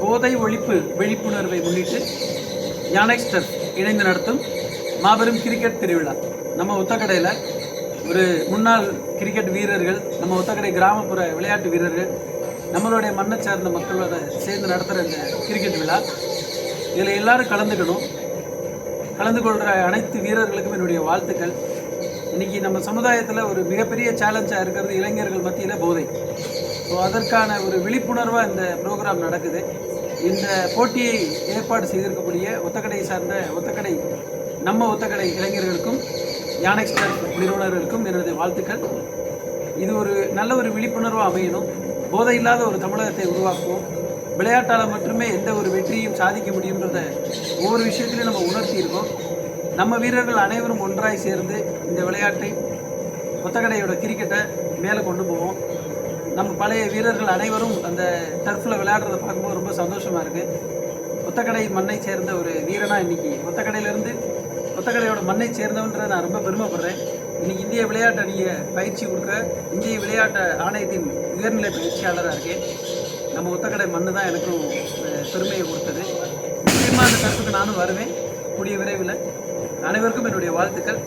போதை ஒழிப்பு விழிப்புணர்வை முன்னிட்டு யானைஸ்டர் இணைந்து நடத்தும் மாபெரும் கிரிக்கெட் திருவிழா. நம்ம ஒத்தக்கடையில் ஒரு முன்னாள் கிரிக்கெட் வீரர்கள் நம்ம ஒத்தக்கடை கிராமப்புற விளையாட்டு வீரர்கள் நம்மளுடைய மண்ணை சார்ந்த மக்களோட சேர்ந்து நடத்துகிற இந்த கிரிக்கெட் விழா. இதில் எல்லாரும் கலந்துக்கணும். கலந்து கொள்கிற அனைத்து வீரர்களுக்கும் என்னுடைய வாழ்த்துக்கள். இன்னைக்கு நம்ம சமுதாயத்தில் ஒரு மிகப்பெரிய சேலஞ்சாக இருக்கிறது இளைஞர்கள் மத்தியில் போதை. ஸோ அதற்கான ஒரு விழிப்புணர்வாக இந்த ப்ரோக்ராம் நடக்குது. இந்த போட்டியை ஏற்பாடு செய்திருக்கக்கூடிய ஒத்தக்கடை சார்ந்த ஒத்தக்கடை நம்ம ஒத்தக்கடை இளைஞர்களுக்கும் யானைக்ஸ்டர் நிறுவனர்களுக்கும் எனது வாழ்த்துக்கள். இது ஒரு நல்ல ஒரு விழிப்புணர்வாக அமையணும். போதை இல்லாத ஒரு தமிழகத்தை உருவாக்குவோம். விளையாட்டால் மட்டுமே எந்த ஒரு வெற்றியும் சாதிக்க முடியுன்றத ஒவ்வொரு விஷயத்திலையும் நம்ம உணர்த்தியிருக்கோம். நம்ம வீரர்கள் அனைவரும் ஒன்றாய் சேர்ந்து இந்த விளையாட்டை கொத்தக்கடையோட கிரிக்கெட்டை மேலே கொண்டு போவோம். நம்ம பழைய வீரர்கள் அனைவரும் அந்த டர்ஃபில் விளையாடுறத பார்க்கும்போது ரொம்ப சந்தோஷமாக இருக்குது ஒத்தக்கடை மண்ணை சேர்ந்த ஒரு வீரனா இன்னைக்கு ஒத்தக்கடையிலேருந்து கொத்தக்கடையோட மண்ணை சேர்ந்தவன்ற நான் ரொம்ப பெருமைப்படுறேன். இன்னைக்கு இந்திய விளையாட்டு அணியை பயிற்சி கொடுக்க இந்திய விளையாட்டு ஆணையத்தின் உயர்நிலை பயிற்சியாளராக இருக்கேன். நம்ம ஒத்தக்கடை மண்ணு தான் எனக்கும் பெருமையை கொடுத்தது. நிச்சயமாக அந்த கருத்துக்கு நானும் வருவேன். கூடிய விரைவில் அனைவருக்கும் என்னுடைய வாழ்த்துக்கள்.